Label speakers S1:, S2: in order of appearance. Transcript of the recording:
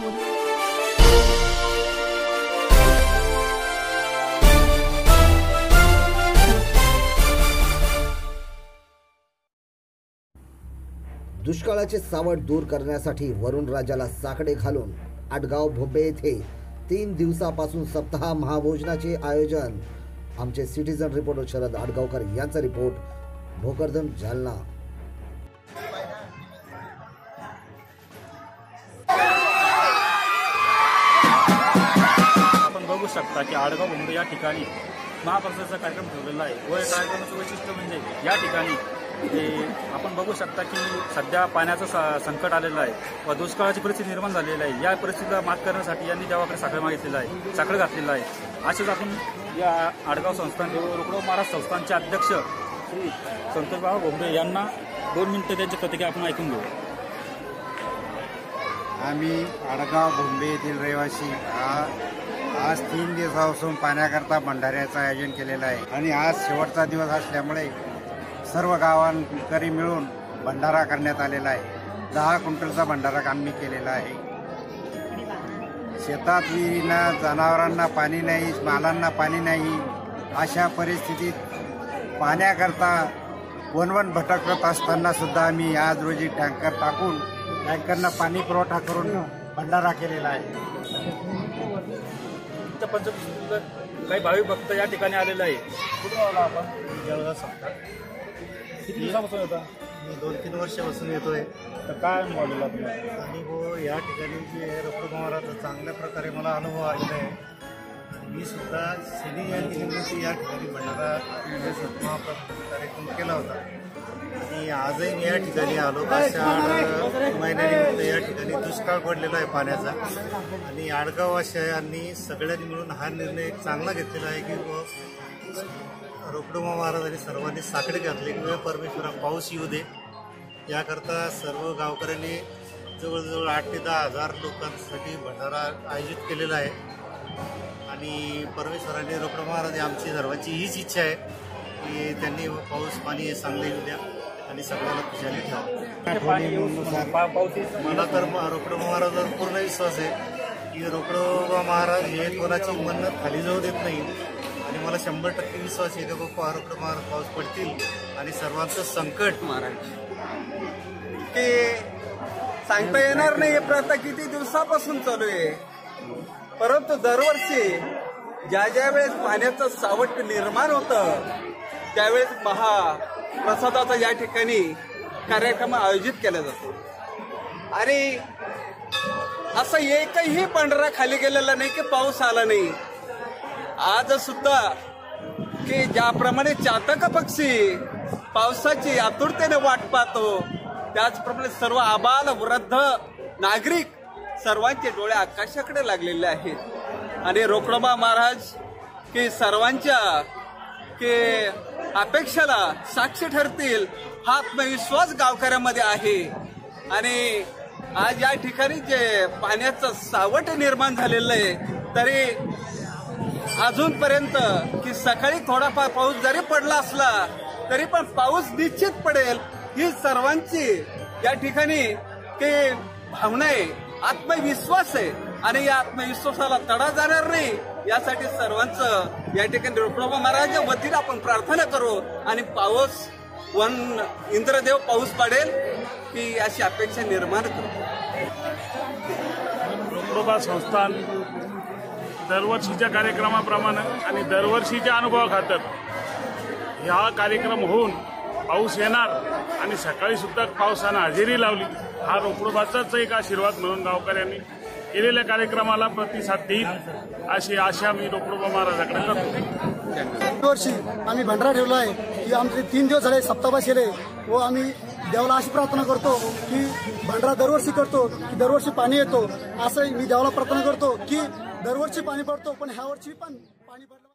S1: नागपूर
S2: दुष्काळाचे सावट दूर करण्यासाठी वरुण राजाला साकडे घालून आटगाव भोबे येथे तीन दिवसापासून सप्ताह महाभोजनाचे आयोजन. आमचे सिटीजन रिपोर्टर शरद आडगावकर यांचा रिपोर्ट भोकरदन जालना.
S3: बघू शकता की आडगाव मुंबई या ठिकाणी महाप्रसादाचा कार्यक्रम ठेवलेला आहे. व या कार्यक्रमाचं वैशिष्ट्य म्हणजे या ठिकाणी ते आपण बघू शकता की सध्या पाण्याचं संकट आलेलं आहे व दुष्काळाची परिस्थिती निर्माण झालेली आहे. या परिस्थितीला मात करण्यासाठी यांनी देवाकडे साखळ मागितलेलं आहे साखळ घातलेलं आहे. असेच आपण या आडगाव संस्थान रुकडो महाराज संस्थानचे अध्यक्ष श्री संतोषबाबा भोंबे यांना दोन मिनिटं त्यांची प्रतिक्रिया आपण ऐकून घेऊ.
S4: आम्ही आडगाव भोंबे येथील रहिवासी हा आज तीन दिवसापासून पाण्याकरता भंडाऱ्याचं आयोजन केलेलं आहे. आणि आज शेवटचा दिवस असल्यामुळे सर्व गावांकरी मिळून भंडारा करण्यात आलेला आहे. दहा क्विंटलचा भंडारा आम्ही केलेला आहे. शेतात विहिरींना जनावरांना पाणी नाही मालांना पाणी नाही. अशा परिस्थितीत पाण्याकरता वनवन भटकत असताना सुद्धा आम्ही आज रोजी टँकर टाकून टँकरना पाणी पुरवठा करून भंडारा केलेला आहे.
S3: त्या पंचकृषीला काही भाविक भक्त या ठिकाणी आलेले आहे कुठून आला आपण?
S5: जळगाव सप्ताह
S3: किती दिवसापासून होता
S5: मी दोन तीन वर्षापासून येतोय.
S3: तर काय तुम्हाला?
S5: आणि हो या ठिकाणी जे महाराज चांगल्या प्रकारे मला अनुभव आलेला आहे. मी सुद्धा शनी जयंतीनिमित्त या ठिकाणी भंडारा म्हणजे सत्महाप्रसाद कार्यक्रम केला होता. आणि आजही मी या ठिकाणी आलो. आषाढ महिन्यानिमित्त या ठिकाणी दुष्काळ पडलेला आहे पाण्याचा. आणि आडगाव शहरांनी सगळ्यांनी मिळून हा निर्णय चांगला घेतलेला आहे की व रोकडोमा महाराजांनी सर्वांनी साकडे घातले किंवा परमेश्वरा पाऊस येऊ दे. याकरता सर्व गावकऱ्यांनी जवळजवळ आठ ते दहा हजार लोकांसाठी भंडारा आयोजित केलेला आहे. आणि परमेश्वराने रोकडो महाराज आमची सर्वांची हीच इच्छा आहे की त्यांनी पाऊस पाणी चांगले येऊ द्या आणि सगळ्याला खुशाली ठेवा. मला तर रोकड महाराजावर पूर्ण विश्वास आहे की रोकडो महाराज हे कोणाची मन्नत खाली जाऊ देत नाही. आणि मला शंभर टक्के विश्वास आहे की बाप्पा रोकड महाराज पाऊस पडतील आणि सर्वांचं संकट
S6: की सांगता येणार नाही ही प्रथा किती दिवसापासून चालू आहे? परंतु दरवर्षी ज्या ज्या वेळेस पाण्याचं सावट निर्माण होतं त्यावेळेस महाप्रसादाचा या ठिकाणी कार्यक्रम आयोजित केला जातो. आणि असं एकही पांढरा खाली गेलेला नाही की पाऊस आला नाही. आज सुद्धा की ज्याप्रमाणे चातक पक्षी पावसाची आतुरतेने वाट पाहतो त्याचप्रमाणे सर्व आबाल वृद्ध नागरिक सर्वांचे डोळे आकाशाकडे लागलेले आहेत. आणि रोकडोबा महाराज की सर्वांच्या की अपेक्षेला साक्ष ठरतील हा आत्मविश्वास गावकऱ्यामध्ये आहे. आणि आज या ठिकाणी जे पाण्याचं सावट निर्माण झालेलं आहे तरी अजूनपर्यंत की सकाळी थोडाफार पाऊस जरी पडला असला तरी पण पाऊस निश्चित पडेल ही सर्वांची या ठिकाणी ते भावना आहे. आत्मविश्वास आहे. आणि या आत्मविश्वासाला तडा जाणार नाही. यासाठी सर्वांचं या ठिकाणी रोकडोबा महाराजांच्या वतीने आपण प्रार्थना करू. आणि पाऊस वन इंद्रदेव पाऊस पडेल की अशी अपेक्षा निर्माण करू.
S7: रोकडोबा संस्थान दरवर्षीच्या कार्यक्रमाप्रमाणे आणि दरवर्षीच्या अनुभवाखातर हा कार्यक्रम होऊन पाऊस येणार आणि सकाळी सुद्धा पावसानं हजेरी लावली. हा रोकडोबाचाच एक आशीर्वाद म्हणून गावकऱ्यांनी केलेल्या कार्यक्रमाला प्रतिसाद देईल अशी आशा मी रोकडोबा महाराजाकडे करतो.
S8: वर्षी आम्ही भंडारा ठेवला आहे की आमचे तीन दिवस झाले सप्ताह केले व आम्ही देवाला अशी प्रार्थना करतो की भंडारा दरवर्षी करतो की दरवर्षी पाणी येतो. असं मी देवाला प्रार्थना करतो की दरवर्षी पाणी पडतो पण ह्या वर्षी पण पाणी पडलं.